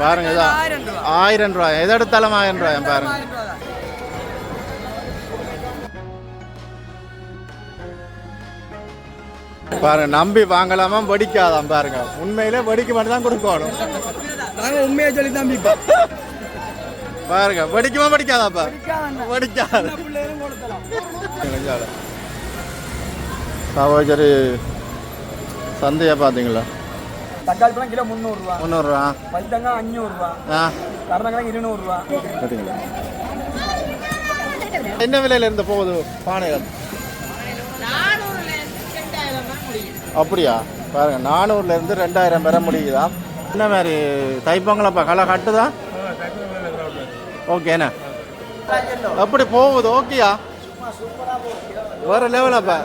பாருங்க இதா. ஆயிரம் ரூபா. ஆயிரம் ரூபாய் எது எடுத்தாலும் ஆயிரம் ரூபாய் பாருங்க. பாருங்க நம்பி வாங்கலாமா வெடிக்காதாம் பாருங்க. உண்மையிலே வெடிக்க மட்டும் தான் கொடுக்கணும். நாங்க உண்மையை சொல்லி தான் பாருங்க வெடிக்குமா வெடிக்காதாப்பா வெடிக்காது. சகோதரி சந்தையா பார்த்தீங்களா? தக்காளி பழம் கிலோ முந்நூறுரூவா முந்நூறுரூவா பைத்தங்க அஞ்சூறுரூவா கருணக்கிழங்கு இருநூறுவா. பார்த்தீங்களா என்ன விலையில இருந்து போகுது பானைகள்? அப்படியா? பாருங்க நானூறுல இருந்து ரெண்டாயிரம் பெற முடியுதா? என்ன மாதிரி தைப்பங்களப்பா களை கட்டுதா? ஓகேண்ணா எப்படி போகுது? ஓகேயா? வேற லெவலப்பா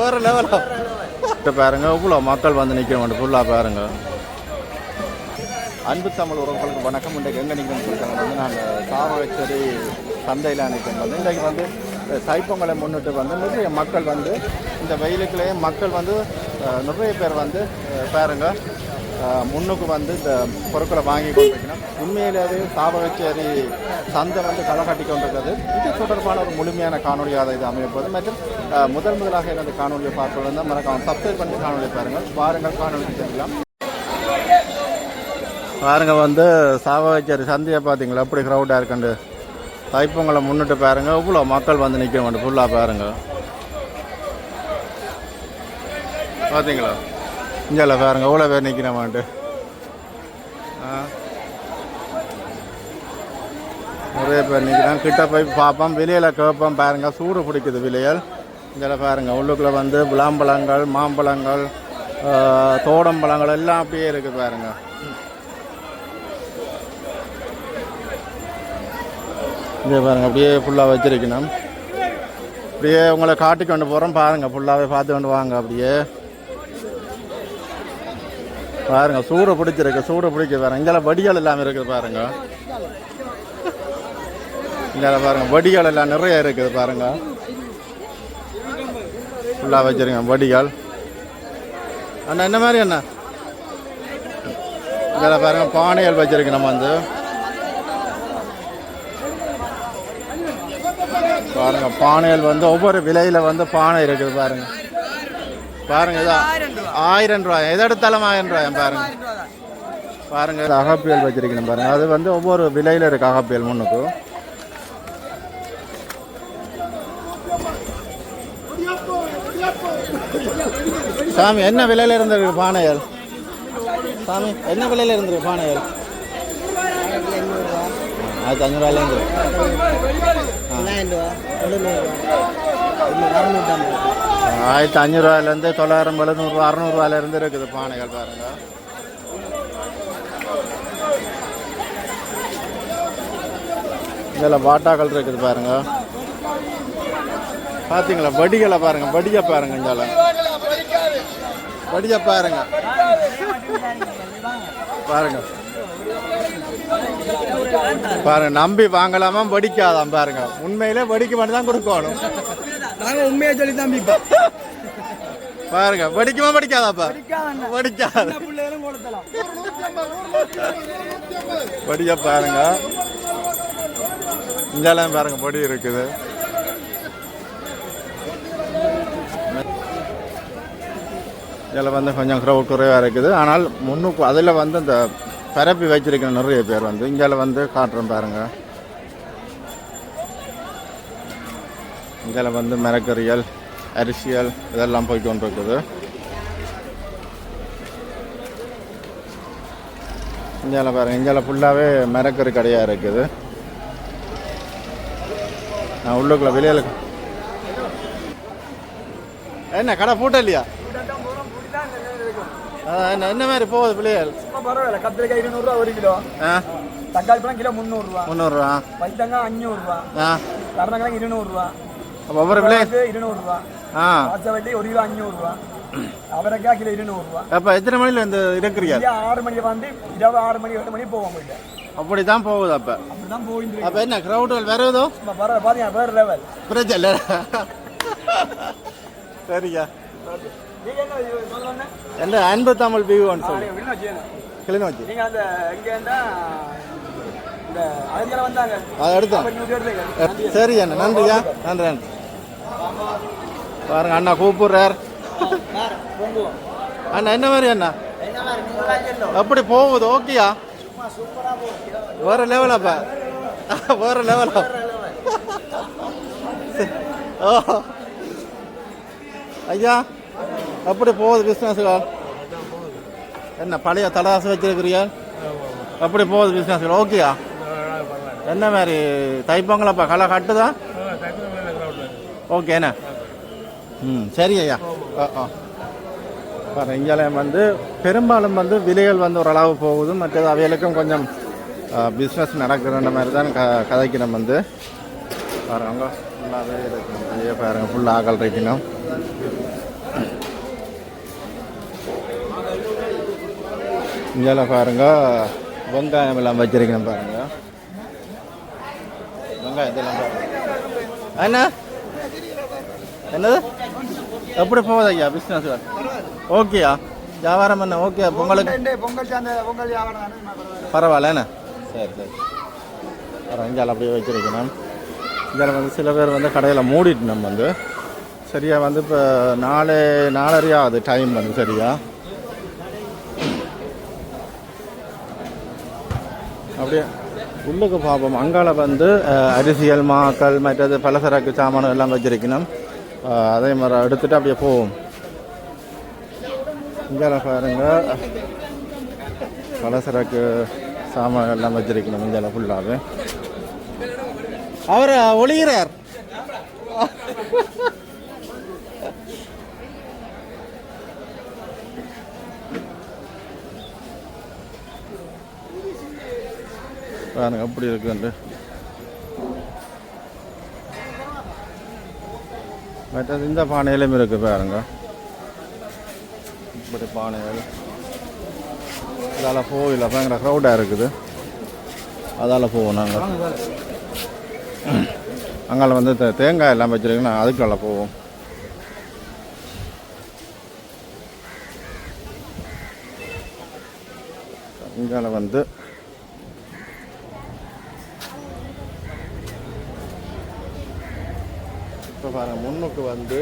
வேற லெவலா பாருங்க இவ்வளோ மக்கள் வந்து நிற்க ஃபுல்லாக பாருங்க. அன்பு தமிழ் உறவுகளுக்கு வணக்கம். இன்றைக்கு எங்கே நிற்கணும்னு சொல்லிட்டாங்க வந்து நாங்கள் சாவகச்சேரி சந்தையில் நிற்கிறேன் வந்து இன்றைக்கு வந்து தைப்பொங்கலை முன்னிட்டு வந்து நிறைய மக்கள் வந்து இந்த வெயிலுக்குள்ளேயே மக்கள் வந்து நிறைய பேர் வந்து பாருங்கள் முன்னுக்கு வந்து இந்த பொருட்களை வாங்கி கொண்டிருக்கணும் உண்மையிலேயே சாவகச்சேரி சந்தை வந்து களை கட்டி கொண்டிருக்கிறது. இது தொடர்பான ஒரு முழுமையான காணொலியாக இது அமையப்போது மற்றும் முதல் முதலாக எனது காணொலியை பார்ப்பது வந்து மறக்காம சப்ஸ்கிரைப் பண்ணி காணொலியை பாருங்கள். பாருங்கள் காணொலி செல்லலாம். பாருங்கள் வந்து சாவகச்சேரி சந்தையை பார்த்தீங்களா? எப்படி க்ரௌடாக இருக்குண்டு? தைப்பொங்கலை முன்னிட்டு பாருங்க. இவ்வளோ மக்கள் வந்து நிற்க வேண்டும் ஃபுல்லாக பாருங்கள் பார்த்தீங்களா? இங்கே பாருங்க எவ்வளோ பேர் நிற்கிறமான்ட்டு நிறைய பேர் நிற்கிறான் கிட்ட போய் பார்ப்போம் வெளியில் கேட்போம் பாருங்க. சூடு பிடிக்குது விலையல் இதில் பாருங்க உள்ளுக்குள்ளே வந்து விளாம்பழங்கள் மாம்பழங்கள் தோடம்பழங்கள் எல்லாம் அப்படியே இருக்குது பாருங்க. இங்கே பாருங்க அப்படியே ஃபுல்லாக வச்சிருக்கணும். அப்படியே உங்களை காட்டி கொண்டு போகிறோம் பாருங்க ஃபுல்லாகவே பார்த்து கொண்டு வாங்க அப்படியே. பாருங்க சூடு பிடிச்சிருக்கு சூடு பிடிக்க பாருங்க. இங்கே வடிகள் எல்லாம் இருக்குது பாருங்க. இங்கே பாருங்க வடிகள் எல்லாம் நிறைய இருக்குது பாருங்க. ஃபுல்லாக வச்சிருங்க வடிகள் அண்ணா என்ன மாதிரி அண்ணா? இங்கே பாருங்க பானைகள் வச்சிருக்கு நம்ம வந்து. பாருங்க பானைகள் வந்து ஒவ்வொரு விலையில வந்து பானை இருக்குது பாருங்க. பாருங்க இதா. ஆயிரம் ரூபா. ஆயிரம் ரூபாய். எது எடுத்தாலும் ஆயிரம் ரூபாய் பாருங்க. பாருங்க அகப்பியல் வச்சிருக்கணும் பாருங்க. அது வந்து ஒவ்வொரு விலையில இருக்கு அகப்பியல் முன்னுக்கு. சாமி என்ன விலையில இருந்திருக்கு பானைகள்? சாமி என்ன விலையில இருந்திருக்கு பானைகள்? ஆயிரத்தி அஞ்சூறுவாயில இருந்து ஆயிரத்தி அஞ்சூறுவாயிலேருந்து தொள்ளாயிரம் எழுநூறுவா அறநூறுவாயிலேருந்து இருக்குது பானைகள் பாருங்க இதில் பாட்டாக்கள் இருக்குது பாருங்க பார்த்தீங்களா வடிகளை பாருங்க வடிய பாருங்க இந்தால வடியை பாருங்க பாருங்க பாருங்க நம்பி வாங்கலாமா வடிக்காதான் பாருங்க உண்மையிலே வடிக்க மட்டும் தான் கொடுக்கணும் நாங்க உண்மையை சொல்லி தான் பிப்போம் பாருங்க வடிக்காது. பிள்ளைகளும் கொடுத்தலாம் படிய பாருங்க. இங்கெல்லாம் பாருங்க பொடி இருக்குது. இதில் வந்து கொஞ்சம் க்ரௌட் குறைவாக இருக்குது. ஆனால் முன்னுக்கு அதில் வந்து இந்த பரப்பி வச்சிருக்கிற நிறைய பேர் வந்து இங்கே வந்து காட்டுறோம் பாருங்க. இங்கே வந்து மரக்கறியல் அரிசியல் இதெல்லாம் போய் கொண்டிருக்குது இந்தியாவில் பாருங்க இந்தியாவில் ஃபுல்லாகவே மரக்கறி கடையாக இருக்குது. நான் உள்ளுக்குள்ள வெளியில் என்ன கடை பூட்ட இல்லையா? என்ன என்ன மாதிரி போகுது பிள்ளைகள்? பரவாயில்ல கத்திரிக்காய் இருநூறுவா ஒரு கிலோ. தக்காளி பழம் கிலோ முந்நூறுரூவா முந்நூறுரூவா பைத்தங்க அஞ்சூறுரூவா கருணக்கிழங்கு இருநூறுவா. ஒவ்வொரு பிள்ளை இருநூறுவா. ஆ. வாசவட்டி ஒரு கிலோ அஞ்சூறுரூவா அவரைக்காய் கிலோ இருநூறுவா. அப்போ எத்தனை மணியில் இந்த இருக்கிறீங்க ஆறு மணிக்கு வந்து இரவு ஆறு மணி எட்டு மணி போவோம் போயிட்டு அப்படி தான் போகுது அப்போ. அப்படிதான் போயிட்டு அப்போ என்ன க்ரௌடுகள் வருதோ சும்மா பரவாயில்ல பாத்தீங்க வேற லெவல் பிரச்சனை இல்லை. சரியா நீங்க என்ன அன்பு தமிழ் வியூன்னு சொல்லி. கிளிநொச்சி. நீங்க அந்த எங்க அதை எடுத்தோம் சரி அண்ணா. நன்றியா நன்றி நன்றி. பாருங்க அண்ணா கூப்பிடுறார். அண்ணா என்ன மாதிரி அண்ணா? அப்படி போகுது ஓகேயா வேற லெவலாப்பா வேற லெவலா ஓ. ஐயா அப்படி போகுது பிஸ்னஸ்கள் என்ன பழைய தடாசு வச்சிருக்கிறீங்க? அப்படி போகுது பிஸ்னஸ்கள் ஓகேயா என்ன மாதிரி தைப்பொங்கலப்பா களை கட்டுதா? ஓகேண்ணா ம் சரி ஐயா. ஆ ஆ. பாருங்க இங்கே வந்து பெரும்பாலும் வந்து விலைகள் வந்து ஓரளவு போகுது. மற்றது அவைகளுக்கும் கொஞ்சம் பிஸ்னஸ் நடக்கிற மாதிரி தான் க கதைக்கணும் வந்து. பாருங்க ஃபுல்லாகவே இருக்கணும் ஐயா பாருங்க ஃபுல்லாக ஆகல் இருக்கணும். இங்கே பாருங்க வெங்காயம் எல்லாம் வச்சிருக்கணும் பாருங்க. வெங்காயம் என்ன என்னது? எப்படி போகுது ஐயா பிஸ்னஸ் ஓகேயா வியாபாரம் என்ன? ஓகே பொங்கலுக்கு? பொங்கல் பரவாயில்ல. என்ன? சரி சரி. இங்கே அப்படியே வச்சிருக்கணும் இதில் வந்து சில பேர் வந்து கடையில் மூடிட்டு நம்ம வந்து. சரியா வந்து இப்போ நாலு நாலரையா ஆகுது டைம் வந்து சரியா? அப்படியே உள்ளுக்கு பார்ப்போம் அங்கால வந்து அரிசியல் மாக்கள் மற்றது பலசரக்கு சாமானம் எல்லாம் வச்சிருக்கணும். அதே மாதிரி எடுத்துட்டு அப்படியே போவோம். இங்கே பாருங்க. பலசரக்கு சாமான் எல்லாம் வச்சிருக்கணும் இங்கே ஃபுல்லாகவே அவர் ஒளிகிறார் பாருங்க அப்படி இருக்குண்டு மற்றது இந்த பானையிலும் இருக்கு பாருங்க. இப்படி பானைகள். அதால் போகல பயங்கர க்ரௌடாக இருக்குது. அதால் போவோம் நாங்கள் அங்கால வந்து தேங்காய் எல்லாம் வச்சுருக்கீங்கன்னா அதுக்குள்ள போவோம். இங்கால வந்து இப்போ முன்னுக்கு வந்து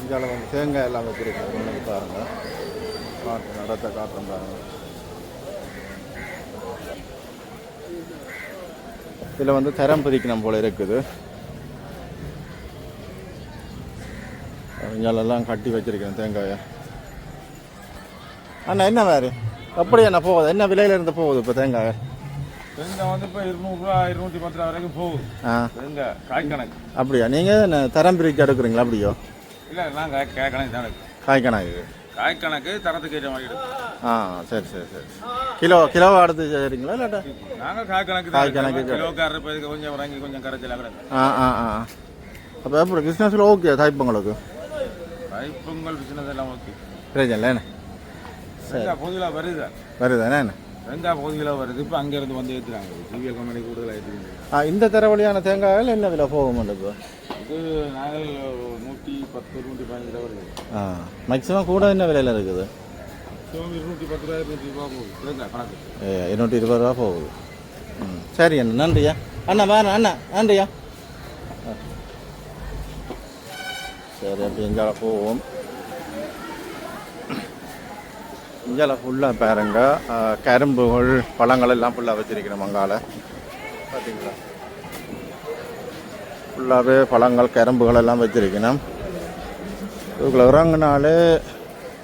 இங்கால வந்து தேங்காய் எல்லாம் வச்சுருக்கேன் முன்னுக்கு பாருங்கள் காட்டு நடத்த காட்டுறேன் பாருங்கள் இதில் வந்து தரம் பிரிக்கணும் போல் இருக்குது. இங்கெல்லாம் கட்டி வச்சிருக்கேன் தேங்காயை. அண்ணா என்ன வேறு அப்படி என்ன போகுது? என்ன விலையில இருந்து போகுது இப்போ தேங்காய்? தேங்காய் வந்து இப்போ இருநூறுவா இருநூத்தி பத்து ரூபா வரைக்கும் போகுது. தேங்காய் காய் கணக்கு. அப்படியா? நீங்கள் தரம் பிரித்து எடுக்கிறீங்களா அப்படியோ? இல்லை நான் காய் காய் கணக்கு தான் காய் கணக்கு. காய் கணக்கு தரத்துக்கு ஏற்ற மாதிரி ஆ சரி சரி சரி. கிலோ கிலோ எடுத்து செய்கிறீங்களா இல்லாட்டா? நாங்கள் காய் கணக்கு காய் கணக்கு. தான். கிலோக்காரர் இப்போ கொஞ்சம் இறங்கி கொஞ்சம் கரைச்சலாக கிடக்கு ஆ ஆ ஆ. அப்போ எப்படி? பிஸ்னஸில் ஓகே தைப்பங்களுக்கு காய் பொங்கல் பிசினஸ் எல்லாம் ஓகே பிரச்சனை இல்லை என்ன? பொதுவில் வருது? வருதானே என்ன? வெங்காய் பொதுவில் வருது. இப்போ அங்கேருந்து வந்து ஏற்றுறாங்க சிவிஎல் கம்பெனி கூடுதலாக ஏற்றுறாங்க இந்த தரவழியான தேங்காயில் என்ன விலை போகும் இப்போ? இது நாங்கள் நூற்றி பத்து நூற்றி பதினஞ்சு ரூபா வருது. ஆ. மேக்ஸிமம் கூட என்ன விலையில் இருக்குது? இருநூற்றி பத்து ரூபா இருநூற்றி ரூபா போகுது. தேங்காய் கணக்கு. இருநூற்றி இருபது ரூபா போகுது. ம். சரி அண்ணா. நன்றியா. அண்ணா வேணும் அண்ணா. நன்றியா. சரி அப்படி எங்கால போவோம். இங்கால ஃபுல்லாக பாருங்க. கரும்புகள் பழங்கள் எல்லாம் ஃபுல்லாக வச்சுருக்கிறோம் அங்கால பார்த்தீங்களா ஃபுல்லாகவே பழங்கள் கரும்புகள் எல்லாம் வச்சிருக்கணும். இதுக்குள்ள இறங்குனாலே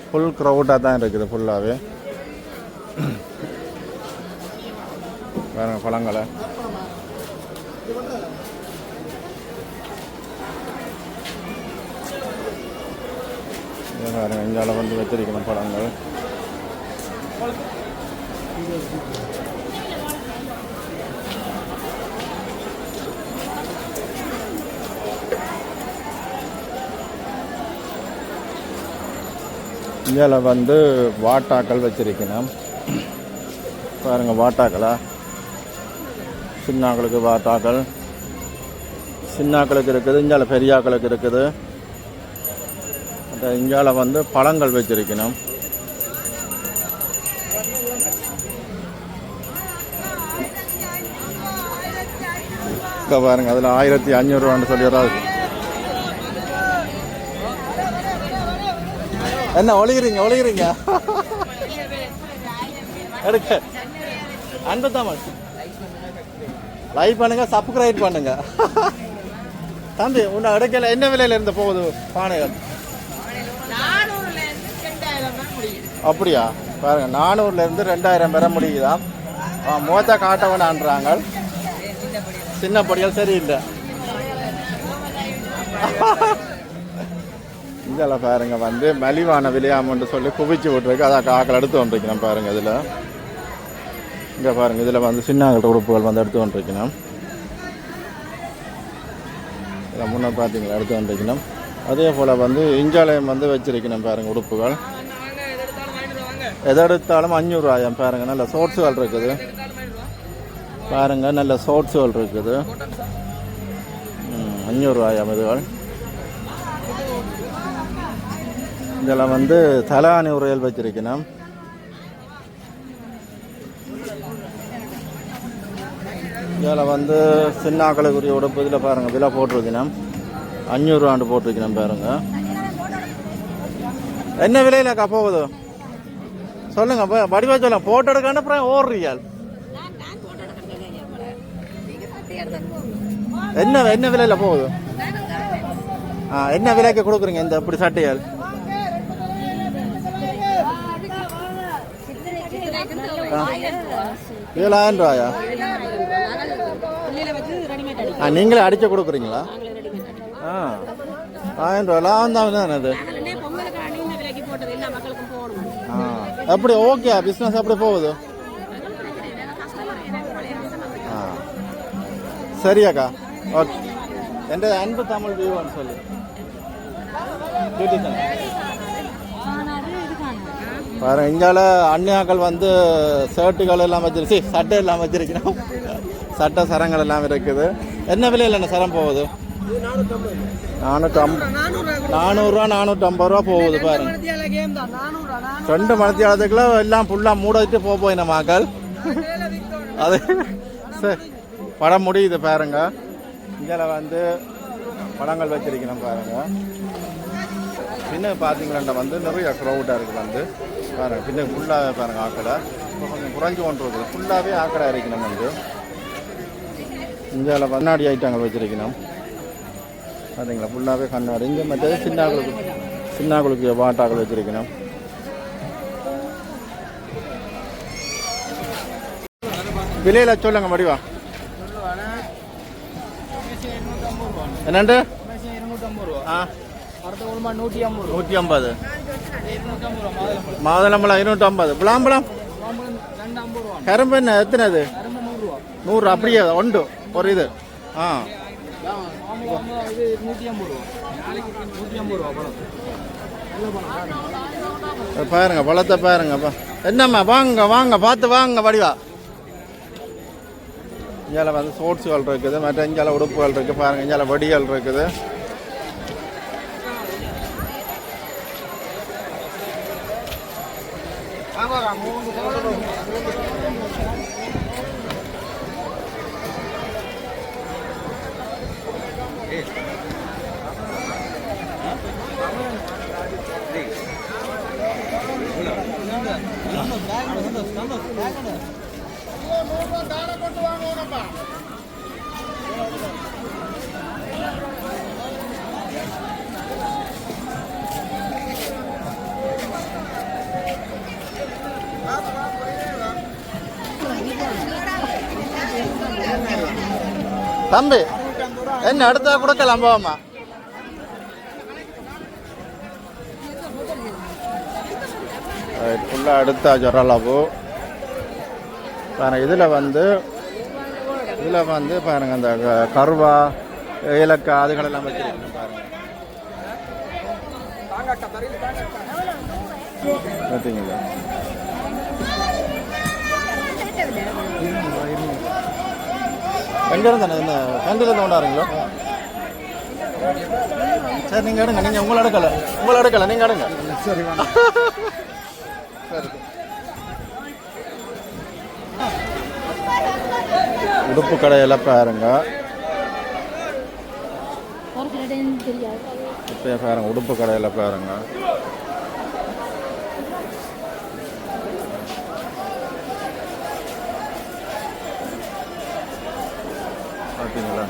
ஃபுல் க்ரௌடாக தான் இருக்குது ஃபுல்லாகவே பாருங்க பழங்களை. பாருங்கள் இந்தியாவில் வந்து வச்சிருக்கணும் பழங்கள். இதில் வந்து வாட்டாக்கள் வச்சுருக்கணும். பாருங்கள் வாட்டாக்களா? சின்னாக்களுக்கு வாட்டாக்கள். சின்னாக்களுக்கு இருக்குது இங்கால பெரியாக்களுக்கு இருக்குது. அந்த வந்து பழங்கள் வச்சுருக்கணும். இங்கே பாருங்க அதில் ஆயிரத்தி அஞ்சூறுவான்னு சொல்லி வராது என்ன ஒளிகிறீங்க ஒளிகிறீங்க எடுக்க. அன்பு தமிழ் லைக் பண்ணுங்க சப்ஸ்கிரைப் பண்ணுங்க. தம்பி உன்னை எடுக்கல என்ன விலையில இருந்து போகுது பானைகள்? அப்படியா? பாருங்க நானூறுல இருந்து ரெண்டாயிரம் பெற முடியுதா? மோத்த காட்டவனான்றாங்க சின்ன பொடிகள் சரியில்லை. இதில் பாருங்க வந்து மலிவான விலையாமன்னு சொல்லி குவிச்சு விட்டுருக்கு. அதான் காக்கள் எடுத்து வந்துருக்கணும் பாருங்க இதில். இங்கே பாருங்க இதில் வந்து சின்னாங்கல் உறுப்புகள் வந்து எடுத்து வந்துருக்கணும் இதில் முன்னே பார்த்தீங்களா எடுத்து வந்துருக்கணும் அதே போல் வந்து இஞ்சாலயம் வந்து வச்சிருக்கணும் பாருங்க உடுப்புகள். எதை எடுத்தாலும் அஞ்சூறுவாயம் பாருங்க நல்ல சோட்ஸுகள் இருக்குது. பாருங்கள் நல்ல சோட்ஸுகள் இருக்குது. ம், அஞ்சூறுவாயம் இதுகள் இதில் வந்து தலானி உரையல் வச்சிருக்கணும் இதில் வந்து சின்னாக்களுக்குரிய உடுப்பு இதில் பாருங்கள் விலை போட்டிருக்கணும். அஞ்சூறுவாண்டு போட்டிருக்கணும் பாருங்க. என்ன விலையிலக்கா போகுது? சொல்லுங்க இப்போ வடிவா சொல்ல போட்டோ எடுக்க அப்புறம் ஓடுறீங்க. என்ன என்ன விலையில போகுது? ஆ என்ன விலைக்கு கொடுக்குறீங்க இந்த இப்படி சட்டையால்? ஏழாயிரம் ரூபாயா? ஆ நீங்களே அடிக்க கொடுக்குறீங்களா? ஆ ஆயிரம் ரூபா லாபம் தான் அது? ஆ எப்படி ஓகே பிஸ்னஸ் எப்படி போகுது. ஆ சரியாக்கா ஓகே എൻ്റെ അൻപ് തമിഴ് വ്യൂ ആണ് சொல்லு வீட்டுக்கு பாரு இங்கால அந்நியாக்கள் வந்து ஷர்ட்டுகள் எல்லாம் வச்சிருச்சு சட்டை எல்லாம் வச்சிருக்கணும் சட்டை சரங்கள் எல்லாம் இருக்குது என்ன விலையில் என்ன சரம் போகுது நானூற்றி நானூறுரூவா நானூற்றம்பது ரூபா போகுது பாருங்க ரெண்டு மணித்தியாலத்துக்குள்ள எல்லாம் ஃபுல்லாக மூட வச்சு போக போய் நம்ம மக்கள் அது சரி படம் முடியுது பாருங்க இதில் வந்து படங்கள் வச்சிருக்கணும் பாருங்க. பின்ன பார்த்தீங்களா வந்து நிறைய க்ரௌடாக இருக்குது வந்து. பாருங்க பின்ன ஃபுல்லாக பாருங்க ஆக்கடை. இப்போ கொஞ்சம் குறைஞ்சி கொண்டு இருக்குது ஃபுல்லாகவே ஆக்கடை இருக்கணும் வந்து. இந்தியாவில் கண்ணாடி ஐட்டங்கள் வச்சிருக்கணும். பார்த்தீங்களா ஃபுல்லாகவே கண்ணாடி. இங்கே மற்றது சின்னாக்களுக்கு சின்னாக்களுக்கு வாட்டாக்கள் வச்சிருக்கணும். விலையில் சொல்லுங்க மடிவா. என்னண்டு? ஆ. நூற்றி ஐம்பது மாதுளம்பழம். விளாம்பழம் ரெண்டு ஐம்பது ரூபா. கரும்பு என்ன? எத்தனை நூறுரூவா நூறு அப்படியே உண்டு. ஒரு இது. ஆ. பாருங்க பழத்தை பாருங்கப்பா என்னம்மா வாங்க வாங்க பார்த்து வாங்க வடிவா. இங்கே வந்து சோட்ஸுகள் இருக்குது மற்ற இங்கே உடுப்புகள் இருக்குது பாருங்க இங்கே வடிகள் இருக்குது தம்பி என்ன அடுத்தா கொடுக்கலாம் போமா ஃபுல்லாக அடுத்த ஜொரலாபு. வேறு இதில் வந்து இதில் வந்து பாருங்க அந்த கருவா ஏலக்காய் அதுகளெல்லாம் வச்சுருக்கேன் பாருங்க. பார்த்தீங்களா? எங்கேருந்து என்ன கண்டில கொண்டாருங்களோ சரி நீங்கள் எடுங்க. நீங்கள் உங்களை எடுக்கல உங்களை எடுக்கல நீங்கள் எடுங்க. சரி சரி உடுப்பு கடையில் பாருங்க. இப்போ பாருங்க உடுப்பு கடையில் பாருங்க. பார்த்தீங்களா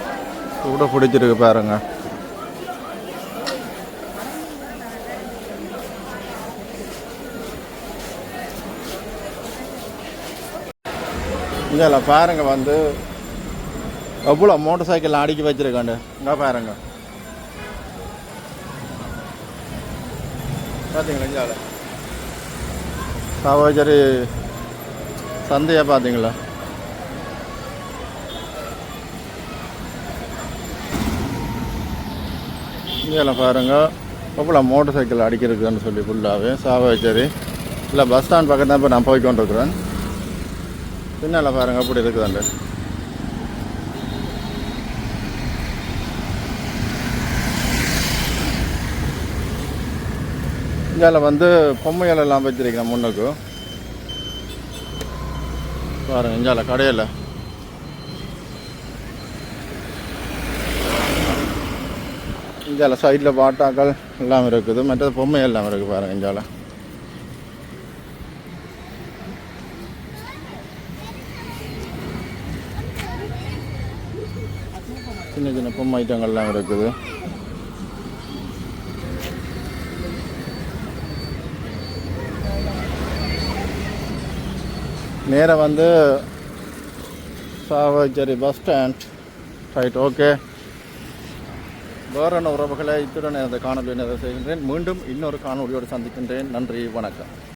கூட பிடிச்சிருக்கு பாருங்கள் இதில் பாருங்க வந்து எவ்வளோ மோட்டர் சைக்கிள் அடுக்கி வச்சிருக்காண்டு. இங்கே பாருங்க. பார்த்தீங்களா இந்தியாவில் சாவாச்சேரி சந்தையை பார்த்தீங்களா இந்தியாவில் பாருங்க. எவ்வளோ மோட்டர் சைக்கிள் அடிக்கிறதுக்குன்னு சொல்லி ஃபுல்லாகவே சாவாச்சேரி இல்லை பஸ் ஸ்டாண்ட் பக்கத்தில் தான் இப்போ நான் போய் கொண்டிருக்கிறேன் பின்னால் பாருங்க அப்படி இருக்குதாண்டு. இந்தியாவில் வந்து பொம்மைகள் எல்லாம் வச்சிருக்கிறேன் முன்னுக்கு. பாருங்கள் இந்தியாவில் கடையில். இந்தியாவில் சைடில் பாட்டாக்கள் எல்லாம் இருக்குது. மற்றது பொம்மை எல்லாம் இருக்குது பாருங்கள் இந்தியாவில் சின்ன சின்ன பொம்மை ஐட்டங்கள்லாம் இருக்குது. நேராக வந்து Chavakachcheri bus stand. Right okay வேறான உறவுகளை இத்துடன் அந்த காணொலியை நிறைவு செய்கின்றேன். மீண்டும் இன்னொரு காணொலியோடு சந்திக்கின்றேன். நன்றி வணக்கம்.